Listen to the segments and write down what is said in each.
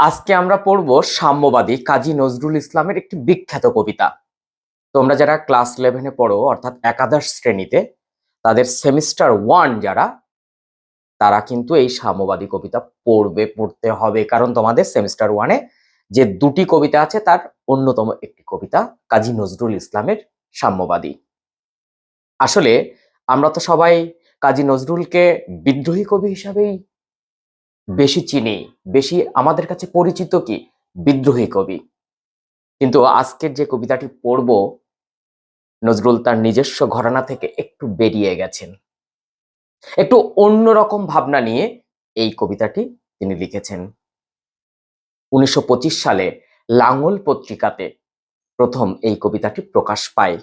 আজকে আমরা পড়ব সাম্যবাদী কাজী নজরুল ইসলামের একটি বিখ্যাত কবিতা। তোমরা যারা ক্লাস ইলেভেনে পড়ো, অর্থাৎ একাদশ শ্রেণীতে, তাদের সেমিস্টার ওয়ান যারা, তারা কিন্তু এই সাম্যবাদী কবিতা পড়বে, পড়তে হবে। কারণ তোমাদের সেমিস্টার ওয়ানে যে দুটি কবিতা আছে, তার অন্যতম একটি কবিতা কাজী নজরুল ইসলামের সাম্যবাদী। আসলে আমরা তো সবাই কাজী নজরুলকে বিদ্রোহী কবি হিসাবেই বেশি চিনি, বেশি আমাদের কাছে পরিচিত কি? বিদ্রোহী কবি। কিন্তু আজকের যে কবিতাটি পড়ব, নজরুল তার নিজস্ব ঘরানা থেকে একটু বেরিয়ে গেছেন। একটু অন্যরকম ভাবনা নিয়ে এই কবিতাটি তিনি লিখেছেন। উনিশশো পঁচিশ সালে লাঙ্গল পত্রিকাতে প্রথম এই কবিতাটি প্রকাশ পায়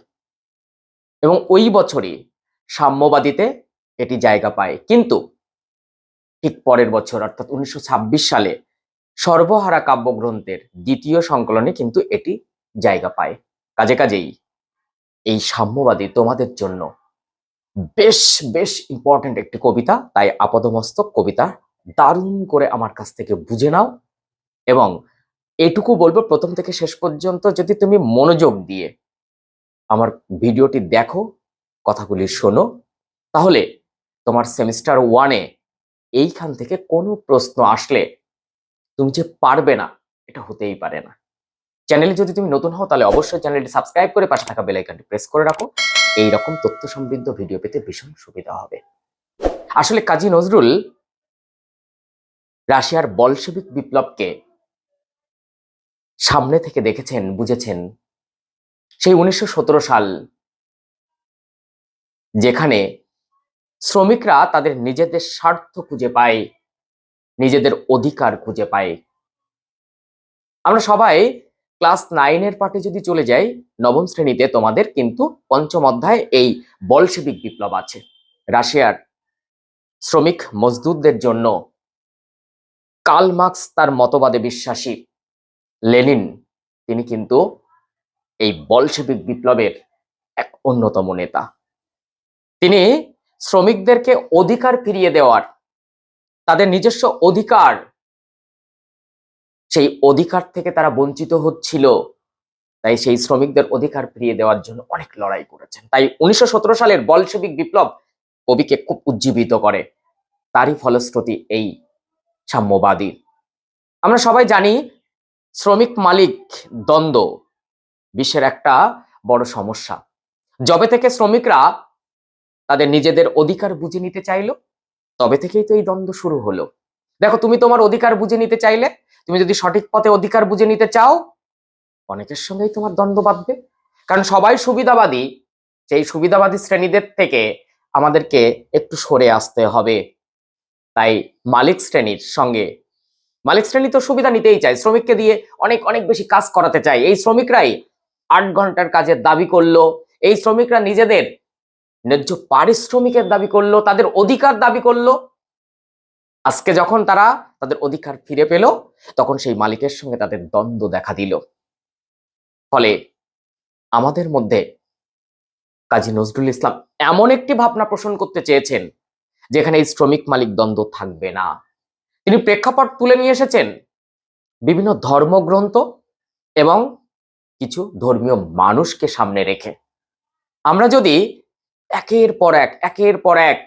এবং ওই বছরই সাম্যবাদীতে এটি জায়গা পায়। কিন্তু ঠিক পরের বছর, অর্থাৎ উনিশশো ছাব্বিশ সালে সর্বহারা কাব্যগ্রন্থের দ্বিতীয় সংকলনে কিন্তু এটি জায়গা পায়। কাজে কাজেই এই সাম্যবাদী তোমাদের জন্য বেশ বেশ ইম্পর্টেন্ট একটি কবিতা, তাই আপাদমস্তক কবিতা দারুণ করে আমার কাছ থেকে বুঝে নাও এবং এটুকু বলব প্রথম থেকে শেষ পর্যন্ত যদি তুমি মনোযোগ দিয়ে আমার ভিডিওটি দেখো, কথাগুলি শোনো, তাহলে তোমার সেমিস্টার ওয়ানে এইখান থেকে কোনো প্রশ্ন আসলে তুমি যে পারবে না, এটা হতেই পারে না। চ্যানেলে যদি তুমি নতুন হও, তাহলে অবশ্যই চ্যানেলটি সাবস্ক্রাইব করে পাশে থাকা বেল আইকনটি প্রেস করে রাখো। এই রকম তথ্য সমৃদ্ধ ভিডিও পেতে ভীষণ সুবিধা হবে। আসলে কাজী নজরুল রাশিয়ার বলশেবিক বিপ্লবকে সামনে থেকে দেখেছেন, বুঝেছেন। সেই উনিশশো সতেরো সাল যেখানে শ্রমিকরা তাদের নিজেদের স্বার্থ খুঁজে পায়, নিজেদের অধিকার খুঁজে পায়। আমরা সবাই ক্লাস নাইনের পার্টে যদি চলে যাই, নবম শ্রেণীতে তোমাদের কিন্তু পঞ্চম অধ্যায় এই বলশেবিক বিপ্লব আছে। রাশিয়ার শ্রমিক মজদুরদের জন্য কার্ল মার্কস তার মতবাদে বিশ্বাসী। লেনিন, তিনি কিন্তু এই বলশেবিক বিপ্লবের এক অন্যতম নেতা। তিনি শ্রমিকদেরকে অধিকার ফিরিয়ে দেওয়ার, তাদের নিজস্ব অধিকার, সেই অধিকার থেকে তারা বঞ্চিত হচ্ছিল। তাই সেই শ্রমিকদের অধিকার ফিরিয়ে দেওয়ার জন্য অনেক লড়াই করেছেন। তাই উনিশশো সতের সালের বলশেবিক বিপ্লব কবিকে খুব উজ্জীবিত করে। তারই ফলশ্রুতি এই সাম্যবাদী। আমরা সবাই জানি শ্রমিক মালিক দ্বন্দ্ব, বিশ্বের একটা বড় সমস্যা। যবে থেকে শ্রমিকরা তাদের নিজেদের অধিকার বুঝে নিতে চাইলো। তবে থেকেই তো এই দ্বন্দ্ব শুরু হলো। দেখো, তুমি তোমার অধিকার বুঝে নিতে চাইলে, তুমি যদি সঠিক পথে অধিকার বুঝে নিতে চাও, অনেকের সঙ্গেই তোমার দ্বন্দ্ব বাঁধবে। কারণ সবাই সুবিধাবাদী, সেই সুবিধাবাদী শ্রেণীদের থেকে আমাদেরকে একটু সরে আসতে হবে। তাই মালিক শ্রেণির সঙ্গে, মালিক শ্রেণি তো সুবিধা নিতেই চায়, শ্রমিককে দিয়ে অনেক অনেক বেশি কাজ করাতে চায়। এই শ্রমিকরাই আট ঘণ্টার কাজের দাবি করল। এই শ্রমিকরা নিজেদের ন্যায্য পারিশ্রমিকের দাবি করল, তাদের অধিকার দাবি করল। আজকে যখন তারা তাদের অধিকার ফিরে পেল, তখন সেই মালিকের সঙ্গে তাদের দ্বন্দ্ব দেখা দিল। ফলে আমাদের মধ্যে কাজী নজরুল ইসলাম এমন একটি ভাবনা পোষণ করতে চেয়েছেন, যেখানে এই শ্রমিক মালিক দ্বন্দ্ব থাকবে না। তিনি প্রেক্ষাপট তুলে নিয়ে এসেছেন বিভিন্ন ধর্মগ্রন্থ এবং কিছু ধর্মীয় মানুষকে সামনে রেখে। আমরা যদি একের পর এক, একের পর এক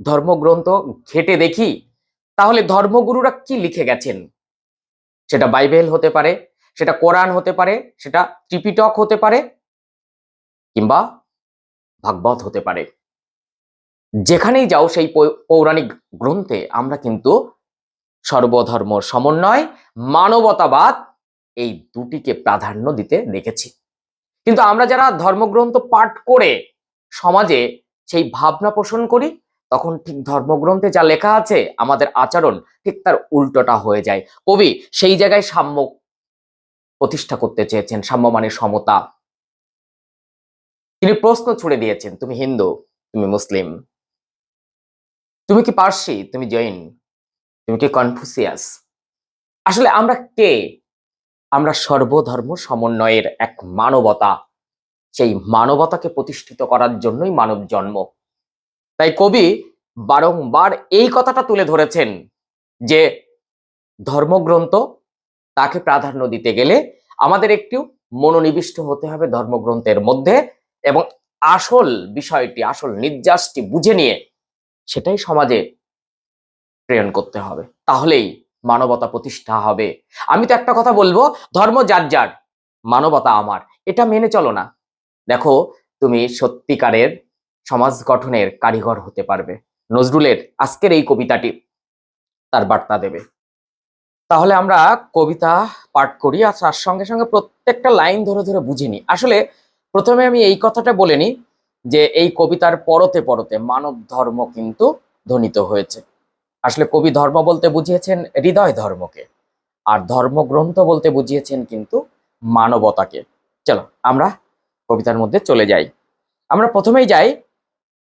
ধর্মগ্রন্থ ঘেটে দেখি, তাহলে ধর্মগুরুরা কি লিখে গেছেন? সেটা বাইবেল হতে পারে, সেটা কোরআন হতে পারে, সেটা ত্রিপিটক হতে পারে কিংবা ভাগবত হতে পারে। যেখানেই যাও সেই পৌরাণিক গ্রন্থে আমরা কিন্তু সর্বধর্ম সমন্বয়, মানবতাবাদ এই দুটিকে প্রাধান্য দিতে দেখেছি। কিন্তু আমরা যারা ধর্মগ্রন্থ পাঠ করে সমাজে সেই ভাবনা পোষণ করি, তখন ঠিক ধর্মগ্রন্থে যা লেখা আছে, আমাদের আচরণ ঠিক তার উল্টোটা হয়ে যায়। কবি সেই জায়গায় সাম্য প্রতিষ্ঠা করতে চেয়েছেন, সাম্য মানে সমতা। তিনি প্রশ্ন ছুড়ে দিয়েছেন, তুমি হিন্দু, তুমি মুসলিম, তুমি কি পার্সি, তুমি জৈন, তুমি কি কনফুসিয়াস? আসলে আমরা কে? আমরা সর্বধর্ম সমন্বয়ের এক মানবতা। সেই মানবতাকে প্রতিষ্ঠিত করার জন্যই মানব জন্ম। তাই কবি বারংবার এই কথাটা তুলে ধরেছেন যে ধর্মগ্রন্থ তাকে প্রাধান্য দিতে গেলে আমাদের একটু মনোনিবিষ্ট হতে হবে ধর্মগ্রন্থের মধ্যে এবং আসল বিষয়টি, আসল নির্যাসটি বুঝে নিয়ে সেটাই সমাজে প্রেরণ করতে হবে। তাহলেই মানবতা প্রতিষ্ঠা হবে। আমি তো একটা কথা বলব, ধর্ম যার যার, মানবতা আমার। এটা মেনে চলো না। দেখো, তুমি সত্যিকারের সমাজ গঠনের কারিগর হতে পারবে। নজরুলের আজকের এই কবিতাটি তার বার্তা দেবে। তাহলে আমরা কবিতা পাঠ করি, আর তার সঙ্গে সঙ্গে প্রত্যেকটা লাইন ধরে ধরে বুঝে নিই। আসলে প্রথমে আমি এই কথাটা বলে নিই যে, এই কবিতার পরতে পরতে মানব ধর্ম কিন্তু ধ্বনিত হয়েছে। আসলে কবি ধর্ম বলতে বুঝিয়েছেন হৃদয় ধর্মকে, আর ধর্মগ্রন্থ বলতে বুঝিয়েছেন কিন্তু মানবতাকে। চলো, আমরা কবিতার মধ্যে চলে যাই। আমরা প্রথমেই যাই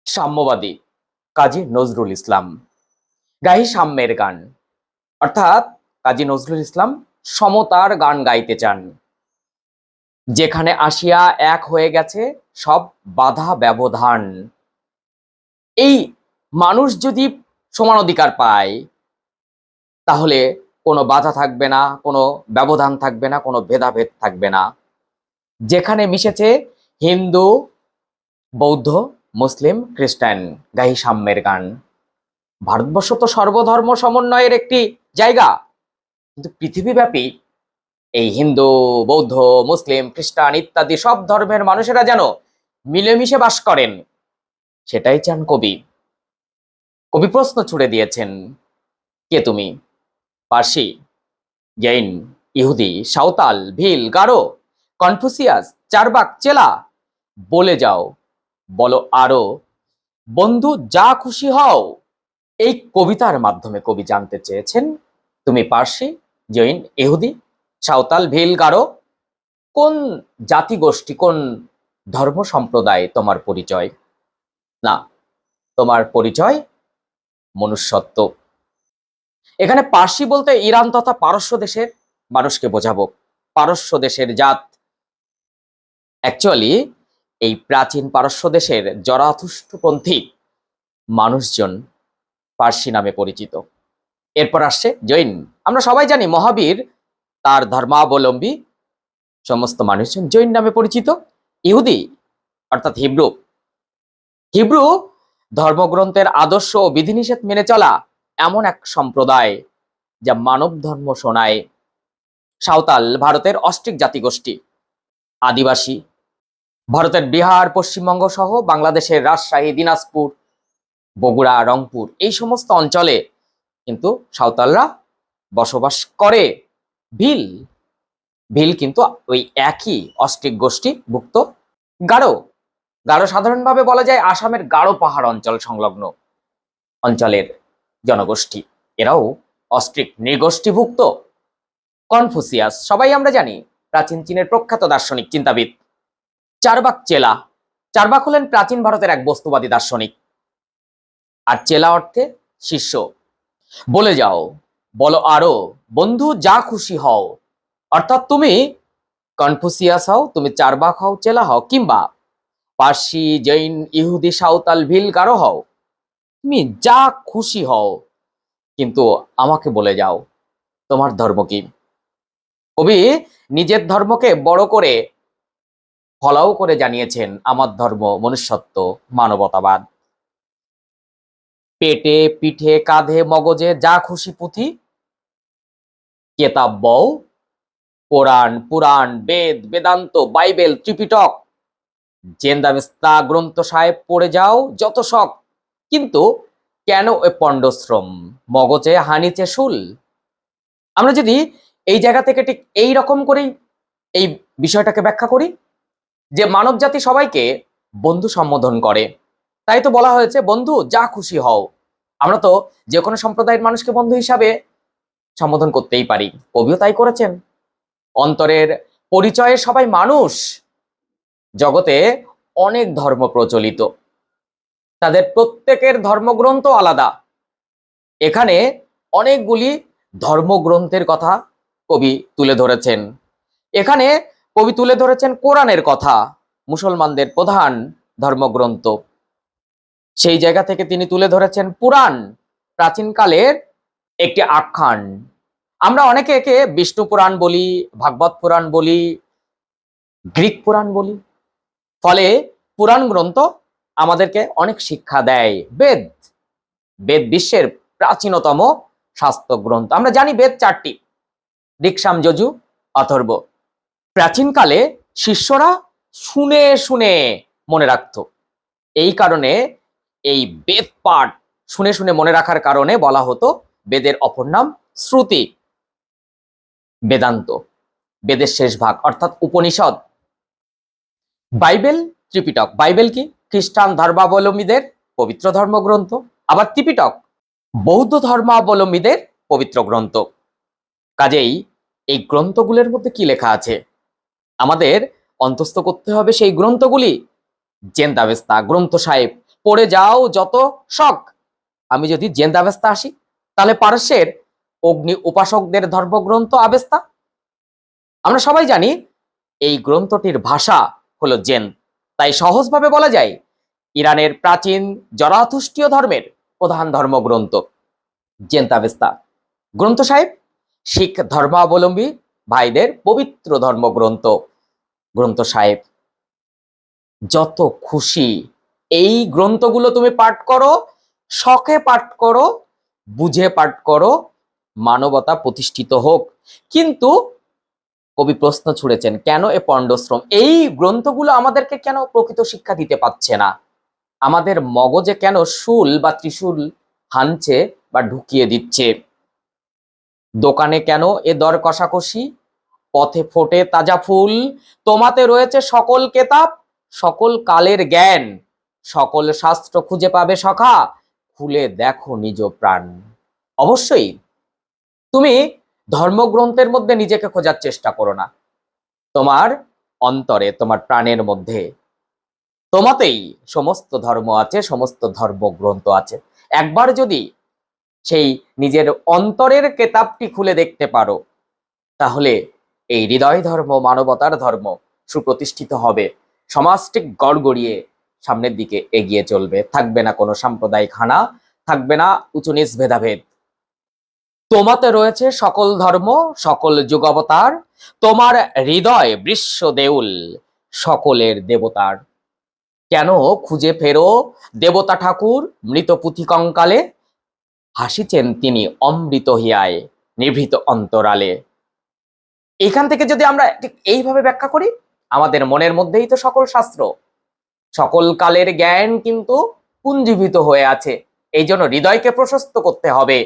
সাম্যবাদী কাজী নজরুল ইসলাম। গাহি সাম্যের গান। অর্থাৎ কাজী নজরুল ইসলাম সমতার গান গাইতে চান। যেখানে আসিয়া এক হয়ে গেছে সব বাধা ব্যবধান। এই মানুষ যদি সমান অধিকার পায়, তাহলে কোনো বাধা থাকবে না, কোনো ব্যবধান থাকবে না, কোনো ভেদাভেদ থাকবে না। যেখানে মিশেছে হিন্দু, বৌদ্ধ, মুসলিম, খ্রিস্টান, গাহি সাম্যের গান। ভারতবর্ষ তো সর্বধর্ম সমন্বয়ের একটি জায়গা। কিন্তু পৃথিবীব্যাপী এই হিন্দু, বৌদ্ধ, মুসলিম, খ্রিস্টান ইত্যাদি সব ধর্মের মানুষেরা যেন মিলেমিশে বাস করেন, সেটাই চান কবি। কবি প্রশ্ন ছুড়ে দিয়েছেন, কে তুমি? পার্সি, জৈন, ইহুদি, সাঁওতাল, ভিল, গারো, কনফুসিয়াস, চারবাক, চেলা বলে যাও, বলো আরও, বন্ধু, যা খুশি হও। এই কবিতার মাধ্যমে কবি জানতে চেয়েছেন, তুমি পার্সি, জৈন, ইহুদি, সাঁওতাল, ভিল, গারো, কোন জাতি গোষ্ঠী, কোন ধর্ম সম্প্রদায় তোমার পরিচয়? না, তোমার পরিচয় মনুষ্যত্ব। এখানে পার্সি বলতে ইরান তথা পারস্য দেশের মানুষকে বোঝাবো। পারস্য দেশের জাত অ্যাকচুয়ালি এই প্রাচীন পারস্য দেশের জরাথুষ্ঠপন্থী মানুষজন পার্সি নামে পরিচিত। এরপর আসছে জৈন। আমরা সবাই জানি মহাবীর, তার ধর্মাবলম্বী সমস্ত মানুষজন জৈন নামে পরিচিত। ইহুদি, অর্থাৎ হিব্রু। হিব্রু ধর্মগ্রন্থের আদর্শ ও বিধিনিষেধ মেনে চলা এমন এক সম্প্রদায় যা মানব ধর্ম শোনায়। সাঁওতাল ভারতের অস্ট্রিক জাতিগোষ্ঠী। আদিবাসী ভারতের বিহার, পশ্চিমবঙ্গ সহ বাংলাদেশের রাজশাহী, দিনাজপুর, বগুড়া, রংপুর এই সমস্ত অঞ্চলে কিন্তু সাঁওতালরা বসবাস করে। ভিল ভিল কিন্তু ওই একই অস্ট্রিক গোষ্ঠী ভুক্ত গারো। গারো সাধারণভাবে বলা যায় আসামের গারো পাহাড় অঞ্চল সংলগ্ন অঞ্চলের জনগোষ্ঠী। এরাও অস্ট্রিক নৃগোষ্ঠীভুক্ত। কনফুসিয়াস, সবাই আমরা জানি, প্রাচীন চীনের প্রখ্যাত দার্শনিক চিন্তাবিদ চারবাক চেলা। চারবাক হলেন প্রাচীন ভারতের এক বস্তুবাদী দার্শনিক। আর চেলা অর্থে শিষ্য। বলে যাও, বলো আরও, বন্ধু, যা খুশি হও। অর্থাৎ তুমি কনফুসিয়াস হও, তুমি চারবাক হও, চেলা হও, কিংবা পার্সি, জৈন, ইহুদি, সাঁওতাল, ভিল, গারো হও। তুমি যা খুশি হও, কিন্তু আমাকে বলে যাও, তোমার ধর্ম কি? কবি নিজের ধর্মকে বড় করে ফলাও করে জানিয়েছেন আমার ধর্ম, মনুষ্যত্ব, মানবতাবাদ। পেটে, পিঠে, কাঁধে, মগজে যা খুশি পুঁথি, কেতাব বও কোরআন, পুরাণ, বেদ, বেদান্ত, বাইবেল, ত্রিপিটক, জেন্দাবেস্তা গ্রন্থ সাহেব পড়ে যাও যত শখ। কিন্তু কেন এ পণ্ডশ্রম? মগজে, হানিচে, শুল? আমরা যদি এই জায়গা থেকে ঠিক এই রকম করেই এই বিষয়টাকে ব্যাখ্যা করি যে মানব জাতি সবাইকে বন্ধু সম্বোধন করে। তাই তো বলা হয়েছে, বন্ধু, যা খুশি হও। আমরা তো যে কোনো সম্প্রদায়ের মানুষকে বন্ধু হিসাবে সম্বোধন করতেই পারি। কবিও তাই করেছেন। অন্তরের পরিচয়ে সবাই মানুষ, জগতে অনেক ধর্ম প্রচলিত। তাদের প্রত্যেকের ধর্মগ্রন্থ আলাদা। এখানে অনেকগুলি ধর্মগ্রন্থের কথা কবি তুলে ধরেছেন। এখানে কবি তুলে ধরেছেন কোরআনের কথা, মুসলমানদের প্রধান ধর্মগ্রন্থ। সেই জায়গা থেকে তিনি তুলে ধরেছেন পুরাণ, প্রাচীনকালের একটি আখ্যান। আমরা অনেকে একে বিষ্ণু পুরাণ বলি, ভাগবত পুরাণ বলি, গ্রিক পুরাণ বলি। ফলে পুরাণ গ্রন্থ আমাদেরকে অনেক শিক্ষা দেয়। বেদ বেদ বিশ্বের প্রাচীনতম শাস্ত্র গ্রন্থ আমরা জানি বেদ চারটি, ঋক্সাম যজু, অথর্ব। প্রাচীনকালে শিষ্যরা শুনে শুনে মনে রাখতো। এই কারণে এই বেদ পাঠ শুনে শুনে মনে রাখার কারণে বলা হতো বেদের অপর নাম শ্রুতি বেদান্ত, বেদের শেষ ভাগ অর্থাৎ উপনিষদ। বাইবেল ত্রিপিটক, বাইবেল কি? খ্রিস্টান ধর্মাবলম্বীদের পবিত্র ধর্মগ্রন্থ। আবার ত্রিপিটক, বৌদ্ধ ধর্মাবলম্বীদের পবিত্র গ্রন্থ। কাজেই এই গ্রন্থগুলোর মধ্যে কি লেখা আছে? আমাদের অন্তস্থ করতে হবে সেই গ্রন্থগুলি। জেন্দাবেস্তা, গ্রন্থ সাহেব, পড়ে যাও যত শখ। আমি যদি জেন্দাবেস্তা আসি, তাহলে পারস্যের অগ্নি উপাসকদের ধর্মগ্রন্থ আবেস্তা। আমরা সবাই জানি এই গ্রন্থটির ভাষা হলো জেন, তাই সহজভাবে বলা যায় ইরানের প্রাচীন জরাথুষ্টীয় ধর্মের প্রধান ধর্মগ্রন্থ জেন্তাবেস্তা গ্রন্থ সাহেব, শিখ ধর্মাবলম্বী ভাইদের পবিত্র ধর্মগ্রন্থ। গ্রন্থ সাহেব, যত খুশি এই গ্রন্থগুলো তুমি পাঠ করো, শখে পাঠ করো, বুঝে পাঠ করো, মানবতা প্রতিষ্ঠিত হোক। কিন্তু কবি প্রশ্ন ছুড়েছেন, কেন এ পণ্ডশ্রম? এই গ্রন্থগুলো আমাদেরকে কেন প্রকৃত শিক্ষা দিতে পারছে না? আমাদের মগজে কেন শুল বা ত্রিশূল হানছে বা ঢুকিয়ে দিচ্ছে? দোকানে কেন এ দর কষাকষি? পথে ফোটে তাজা ফুল। তোমাতে রয়েছে সকল কেতাব, সকল কালের জ্ঞান। সকল শাস্ত্র খুঁজে পাবে সখা, খুলে দেখো নিজ প্রাণ। অবশ্যই, তুমি ধর্মগ্রন্থের মধ্যে নিজেকে খোঁজার চেষ্টা করো না। তোমার অন্তরে, তোমার প্রাণের মধ্যে। তোমাতেই সমস্ত ধর্ম আছে, সমস্ত ধর্মগ্রন্থ আছে। একবার যদি সেই নিজের অন্তরের কেতাবটি খুলে দেখতে পারো। তাহলে এই হৃদয় ধর্ম, মানবতার ধর্ম সুপ্রতিষ্ঠিত হবে। সমাজটিক গড়গড়িয়ে সামনের দিকে এগিয়ে চলবে। থাকবে না কোনো সাম্প্রদায়িক হানা থাকবে না উঁচু নিচ ভেদাভেদ। তোমাতে রয়েছে সকল ধর্ম, সকল যুগাবতার। তোমার হৃদয় বৃষ্য দেউল, সকলের দেবতার। কেন খুঁজে ফেরো দেবতা ঠাকুর মৃত পুঁথি কঙ্কালে হাসিছেন তিনি অমৃত হিয়ায়, নিভৃত অন্তরালে। এখান থেকে যদি আমরা ঠিক এইভাবে ব্যাখ্যা করি, আমাদের মনের মধ্যেই তো সকল শাস্ত্র। সকল কালের জ্ঞান কিন্তু পুঞ্জীভূত হয়ে আছে। এই জন্য হৃদয়কে প্রশস্ত করতে হবে।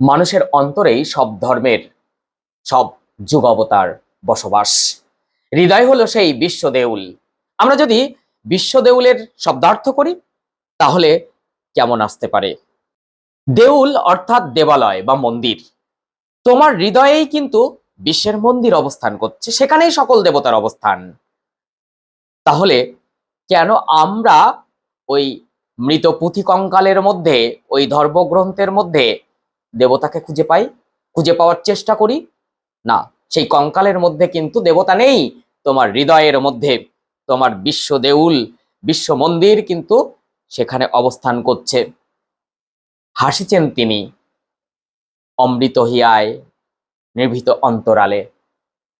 মানুষের অন্তরেই সব ধর্মের, সব যুগ অবতার বসবাস। হৃদয় হলো সেই বিশ্বদেউল। আমরা যদি বিশ্বদেউলের শব্দার্থ করি, তাহলে কেমন আসতে পারে? দেউল অর্থাৎ দেবালয় বা মন্দির। তোমার হৃদয়েই কিন্তু বিশ্বের মন্দির অবস্থান করছে, সেখানেই সকল দেবতার অবস্থান। তাহলে কেন আমরা ওই মৃত পুঁথি কঙ্কালের মধ্যে, ওই ধর্মগ্রন্থের মধ্যে দেবতাকে খুঁজে পাই, খুঁজে পাওয়ার চেষ্টা করি? না, সেই কঙ্কালের মধ্যে কিন্তু দেবতা নেই। তোমার হৃদয়ের মধ্যে তোমার বিশ্ব দেউল, বিশ্ব মন্দির কিন্তু সেখানে অবস্থান করছে। হাসিছেন তিনি। অমৃত হিয়ায় নির্ভীত অন্তরালে।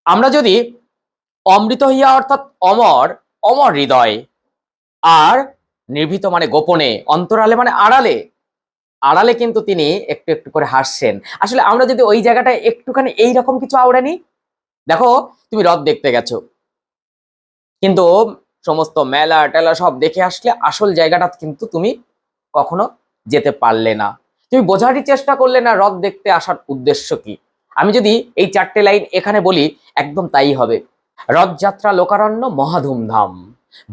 আমরা যদি অমৃত হিয়া অর্থাৎ অমর অমর হৃদয়, আর নির্ভীত মানে গোপনে, অন্তরালে মানে আড়ালে আড়ালে কিন্তু তিনি একটু একটু করে হাসছেন। আসলে আমরা যদি ওই জায়গাটায় একটুখানি এইরকম কিছু আওড়ে নিই, দেখো, তুমি রথ দেখতে গেছো। কিন্তু সমস্ত মেলা টেলা সব দেখে আসলে আসল জায়গাটা কিন্তু তুমি কখনো যেতে পারলে না। তুমি বোঝারই চেষ্টা করলে না রথ দেখতে আসার উদ্দেশ্য কি? আমি যদি এই চারটে লাইন এখানে বলি, একদম তাই হবে। রথযাত্রা লোকারণ্য মহাধুমধাম।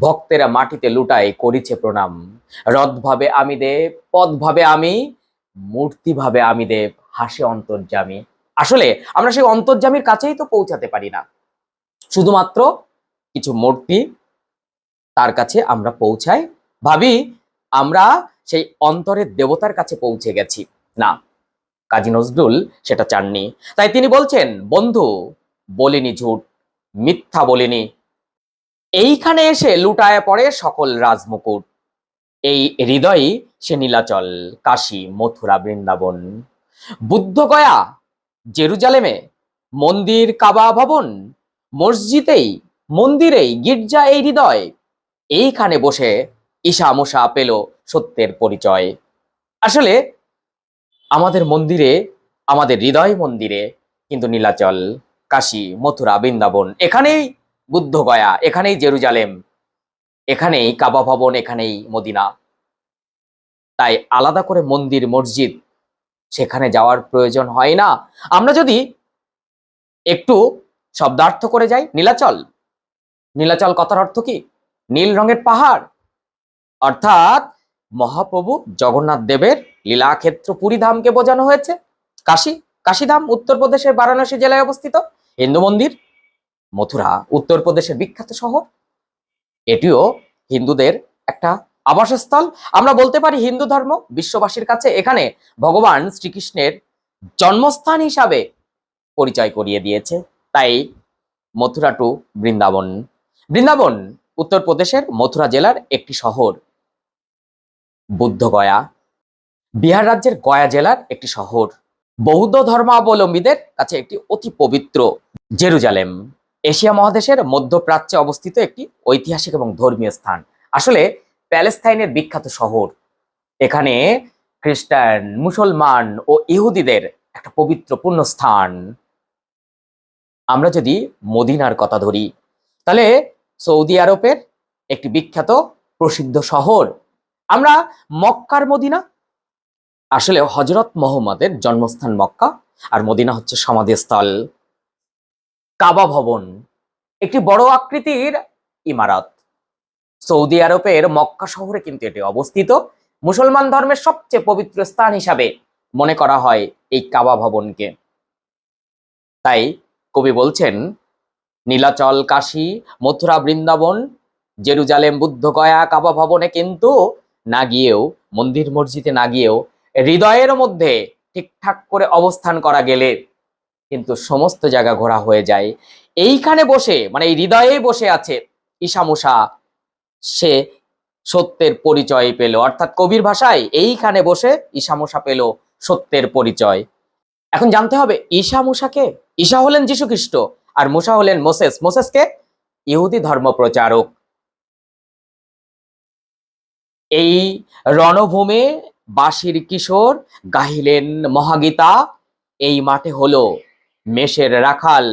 ভক্তেরা মাটিতে লুটায় করিছে প্রণাম। রথ ভাবে আমি দেব পদ ভাবে আমি, মূর্তি ভাবে আমি দেব, হাসে অন্তর্যামী। আসলে আমরা সেই অন্তর্জামীর কাছেই তো পৌঁছাতে পারি না। শুধুমাত্র কিছু মূর্তি তার কাছে আমরা পৌঁছাই। ভাবি, আমরা সেই অন্তরের দেবতার কাছে পৌঁছে গেছি। না, কাজী নজরুল সেটা চাননি। তাই তিনি বলছেন, বন্ধু, বলিনি ঝুট, মিথ্যা বলিনি। এইখানে এসে লুটায় পড়ে সকল রাজমুকুট। এই হৃদয়ই সে নীলাচল, কাশী, মথুরা, বৃন্দাবন। বুদ্ধগয়া জেরুজালেমে, মন্দির, কাবা ভবন, মসজিদেই, মন্দিরেই গির্জা এই হৃদয়। এইখানে বসে ঈশা মুসা পেল সত্যের পরিচয়। আসলে আমাদের মন্দিরে, আমাদের হৃদয় মন্দিরে কিন্তু নীলাচল, কাশী, মথুরা, বৃন্দাবন এখানেই বুদ্ধ গয়া, এখানেই জেরুজালেম, এখানেই কাবা ভবন, এখানেই মদিনা। তাই আলাদা করে মন্দির, মসজিদ সেখানে যাওয়ার প্রয়োজন হয় না। আমরা যদি একটু শব্দার্থ করে যাই, নীলাচল। নীলাচল কথার অর্থ কি? নীল রঙের পাহাড়। অর্থাৎ মহাপ্রভু জগন্নাথ দেবের লীলাক্ষেত্র পুরী ধামকে বোঝানো হয়েছে। কাশী, কাশীধাম উত্তরপ্রদেশের বারাণসী জেলায় অবস্থিত। হিন্দু মন্দির, মথুরা উত্তরপ্রদেশের বিখ্যাত শহর। এটিও হিন্দুদের একটা আবাসস্থল। আমরা বলতে পারি হিন্দু ধর্ম বিশ্ববাসীর কাছে এখানে ভগবান শ্রীকৃষ্ণের জন্মস্থান হিসাবে পরিচয় করিয়ে দিয়েছে। তাই মথুরা টু বৃন্দাবন। বৃন্দাবন উত্তরপ্রদেশের মথুরা জেলার একটি শহর। বুদ্ধগয়া। বিহার রাজ্যের গয়া জেলার একটি শহর। বৌদ্ধ ধর্মাবলম্বীদের কাছে একটি অতি পবিত্র জেরুজালেম। এশিয়া মহাদেশের মধ্যপ্রাচ্যে অবস্থিত একটি ঐতিহাসিক এবং ধর্মীয় স্থান। আসলে, প্যালেস্তাইনের বিখ্যাত শহর। এখানে খ্রিস্টান, মুসলমান ও ইহুদিদের একটা পবিত্র পুণ্যস্থান। আমরা যদি মদিনার কথা ধরি, তাহলে সৌদি আরবের একটি বিখ্যাত প্রসিদ্ধ শহর আমরা মক্কার মদিনা, আসলে হজরত মোহাম্মদের জন্মস্থান মক্কা, আর মদিনা হচ্ছে সমাধিস্থল, কাবা ভবন, একটি বড় আকৃতির ইমারত। সৌদি আরবের মক্কা শহরে কিন্তু এটি অবস্থিত। মুসলমান ধর্মের সবচেয়ে পবিত্র স্থান হিসাবে মনে করা হয় এই কাবা ভবনকে। তাই কবি বলছেন, নীলাচল, কাশী, মথুরা, বৃন্দাবন, জেরুজালেম, বুদ্ধগয়া, কাবা ভবনে কিন্তু না গিয়েও, মন্দির মসজিদে না গিয়েও, হৃদয়ের মধ্যে ঠিকঠাক করে অবস্থান করা গেলে কিন্তু সমস্ত জায়গা ঘোরা হয়ে যায়। এইখানে বসে মানে এই হৃদয়ে বসে আছে ঈশামুষা সে সত্যের পরিচয় পেল। অর্থাৎ কবির ভাষায় এইখানে বসে ঈশামুষা পেল সত্যের পরিচয়। এখন জানতে হবে ঈশা মুসাকে ঈশা হলেন যীশু খ্রিস্ট আর মুসা হলেন মোসেস। মোসেসকে ইহুদি ধর্ম প্রচারক এই রণভূমে বাসির কিশোর গাহিলেন মহাগীতা, এই মাঠে হলো মেষের রাখাল,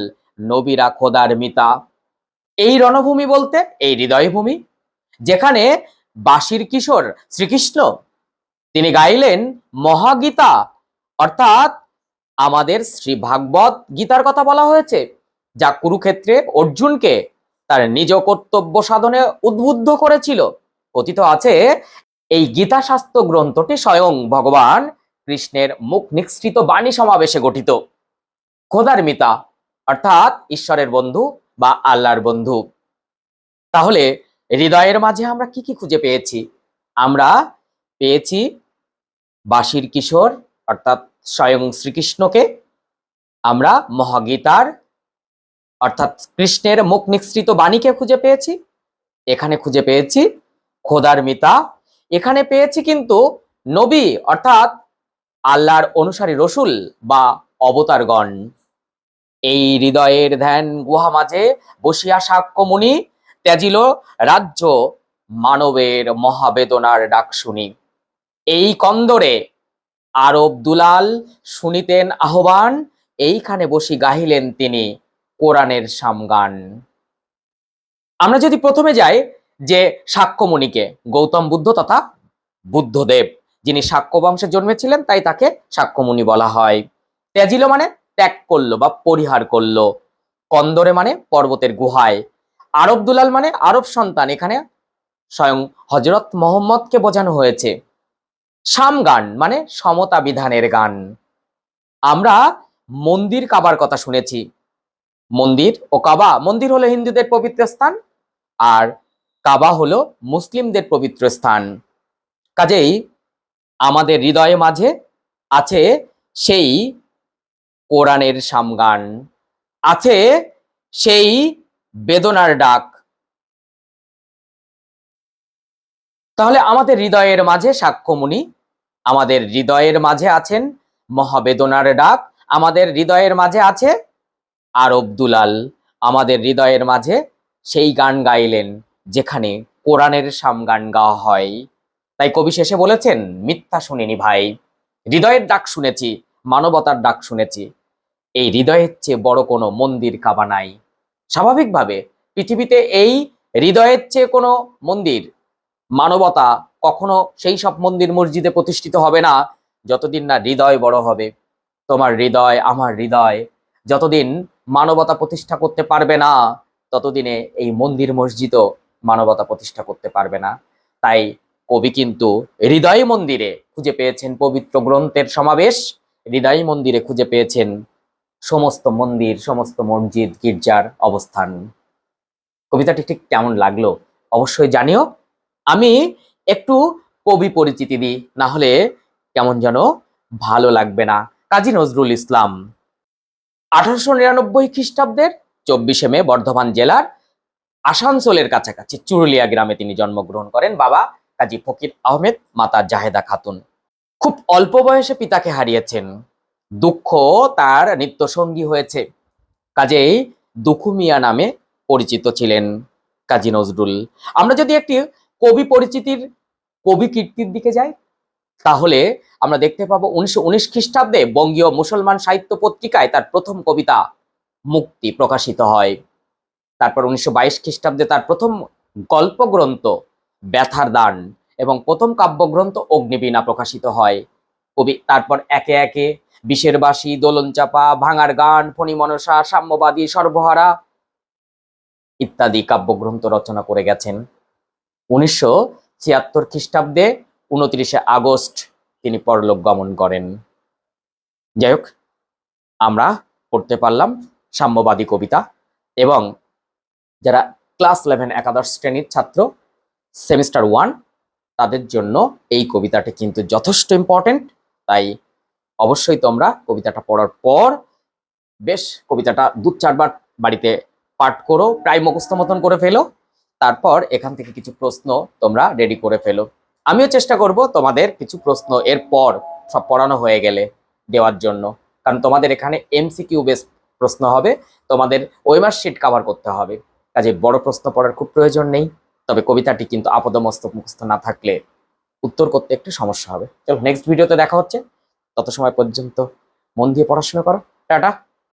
নবীরা খোদার মিতা। এই রণভূমি বলতে এই হৃদয়ভূমি, যেখানে বাসির কিশোর শ্রীকৃষ্ণ, তিনি গাইলেন মহাগীতা, অর্থাৎ আমাদের শ্রী ভাগবত গীতার কথা বলা হয়েছে, যা কুরুক্ষেত্রে অর্জুনকে তার নিজ কর্তব্য সাধনে উদ্বুদ্ধ করেছিল। কথিত আছে, এই গীতা শাস্ত্র গ্রন্থটি স্বয়ং ভগবান কৃষ্ণের মুখ নিঃসৃত বাণী সমাবেশে গঠিত। খোদার মিতা, অর্থাৎ ঈশ্বরের বন্ধু বা আল্লাহর বন্ধু। তাহলে হৃদয়ের মাঝে আমরা কি কি খুঁজে পেয়েছি? আমরা পেয়েছি বাসির কিশোর, অর্থাৎ স্বয়ং শ্রীকৃষ্ণকে। আমরা মহাগীতার, অর্থাৎ কৃষ্ণের মুখ নিঃসৃত বাণীকে খুঁজে পেয়েছি। এখানে খুঁজে পেয়েছি খোদার মিতা। এখানে পেয়েছি কিন্তু নবী, অর্থাৎ আল্লাহর অনুসারী রসুল বা অবতারগণ। এই হৃদয়ের ধ্যান গুহা মাঝে বসিয়া সাক্ষ্যমুনি ত্যাজিল রাজ্য মানবের মহাবেদনার ডাক শুনি। এই কন্দরে আরব দুলাল শুনিতেন আহ্বান, এইখানে বসি গাহিলেন তিনি কোরআনের সামগান। আমরা যদি প্রথমে যাই যে সাক্ষ্যমণিকে, গৌতম বুদ্ধ তথা বুদ্ধদেব। যিনি সাক্ষ্য বংশে জন্মেছিলেন, তাই তাকে সাক্ষ্যমণি বলা হয়। ত্যাজিল মানে ত্যাগ করল বা পরিহার করল। কন্দরে মানে পর্বতের গুহায়। আরব দুলাল মানে আরব সন্তান, এখানে স্বয়ং হজরত মোহাম্মদকে বোঝানো হয়েছে। সাম গান মানে সমতা বিধানের গান। আমরা মন্দির কাবার কথা শুনেছি। মন্দির ও কাবা, মন্দির হলো হিন্দুদের পবিত্র স্থান। আর কাবা হলো মুসলিমদের পবিত্র স্থান। কাজেই আমাদের হৃদয়ে মাঝে আছে সেই কোরআনের সামগান, আছে সেই বেদনার ডাক। তাহলে আমাদের হৃদয়ের মাঝে সাক্ষ্যমুনি আমাদের হৃদয়ের মাঝে আছেন মহাবেদনার ডাক, আমাদের হৃদয়ের মাঝে আছে আর দুলাল আমাদের হৃদয়ের মাঝে সেই গান গাইলেন। যেখানে কোরআনের সাম গান গাওয়া হয়। তাই কবি শেষে বলেছেন, মিথ্যা শুনিনি ভাই। হৃদয়ের ডাক শুনেছি, মানবতার ডাক শুনেছি। এই হৃদয়ের চেয়ে বড় কোনো মন্দির কাবা নাই। স্বাভাবিকভাবে পৃথিবীতে এই হৃদয়ের চেয়ে কোনো মন্দির, মানবতা কখনো সেই সব মন্দির মসজিদে প্রতিষ্ঠিত হবে না, যতদিন না হৃদয় বড় হবে। তোমার হৃদয় আমার হৃদয়। যতদিন মানবতা প্রতিষ্ঠা করতে পারবে না, ততদিনে এই মন্দির মসজিদও মানবতা প্রতিষ্ঠা করতে পারবে না। তাই কবি কিন্তু হৃদয় মন্দিরে খুঁজে পেয়েছেন পবিত্র গ্রন্থের সমাবেশ। হৃদয় মন্দিরে খুঁজে পেয়েছেন সমস্ত মন্দির, সমস্ত মসজিদ, গির্জার অবস্থান। কবিতাটি ঠিক কেমন লাগল অবশ্যই জানিও। আমি একটু কবি পরিচিতি দিই, না হলে কেমন যেন ভালো লাগবে না। কাজী নজরুল ইসলাম। আঠারোশো নিরানব্বই খ্রিস্টাব্দের চব্বিশে মে, বর্ধমান জেলার আসানসোলের কাছাকাছি চুরুলিয়া গ্রামে তিনি জন্মগ্রহণ করেন বাবা কাজী ফকির আহমেদ, মাতা জাহেদা খাতুন। খুব অল্প বয়সে পিতাকে হারিয়েছেন। দুঃখ তার নিত্যসঙ্গী হয়েছে। কাজেই দুখু মিয়া নামে পরিচিত ছিলেন কাজী নজরুল। আমরা যদি একটি কবি পরিচিতির, কবি কীর্তির দিকে যাই, তাহলে আমরা দেখতে পাবো উনিশশো উনিশ খ্রিস্টাব্দে বঙ্গীয় মুসলমান সাহিত্য পত্রিকায় তার প্রথম কবিতা মুক্তি প্রকাশিত হয়। তারপর উনিশশো বাইশ খ্রিস্টাব্দে তার প্রথম গল্পগ্রন্থ ব্যথার দান এবং প্রথম কাব্যগ্রন্থ অগ্নিবীণা প্রকাশিত হয়। কবি তারপর একে একে বিষের বাসী দোলন চাপা, ভাঙার গান, ফণি মনসা, সাম্যবাদী সর্বহারা ইত্যাদি কাব্যগ্রন্থ রচনা করে গেছেন। উনিশশো ছিয়াত্তর খ্রিস্টাব্দে উনত্রিশে আগস্ট তিনি পরলোক গমন করেন। যাই হোক, আমরা পড়তে পারলাম সাম্যবাদী কবিতা এবং যারা ক্লাস ইলেভেন একাদশ শ্রেণির ছাত্র, সেমিস্টার ওয়ান, তাদের জন্য এই কবিতাটি কিন্তু যথেষ্ট ইম্পর্টেন্ট তাই অবশ্যই তোমরা কবিতাটা পড়ার পর বেশ কবিতাটা দু চারবার বাড়িতে পাঠ করো, প্রায় মুখস্থ মতন করে ফেলো। তারপর এখান থেকে কিছু প্রশ্ন তোমরা রেডি করে ফেলো। আমিও চেষ্টা করব তোমাদের কিছু প্রশ্ন এরপর সব পড়ানো হয়ে গেলে দেওয়ার জন্য। কারণ তোমাদের এখানে এমসিকিউ বেস প্রশ্ন হবে, তোমাদের ওয়েমার শিট কভার করতে হবে। কাজে বড় প্রশ্ন পড়ার খুব প্রয়োজন নেই, তবে কবিতাটি কিন্তু আপদমস্তক মুখস্থ না থাকলে উত্তর করতে একটু সমস্যা হবে। চলো নেক্সট ভিডিওতে দেখা হচ্ছে। তত সময় পর্যন্ত মন দিয়ে পড়াশোনা করো। টাটা!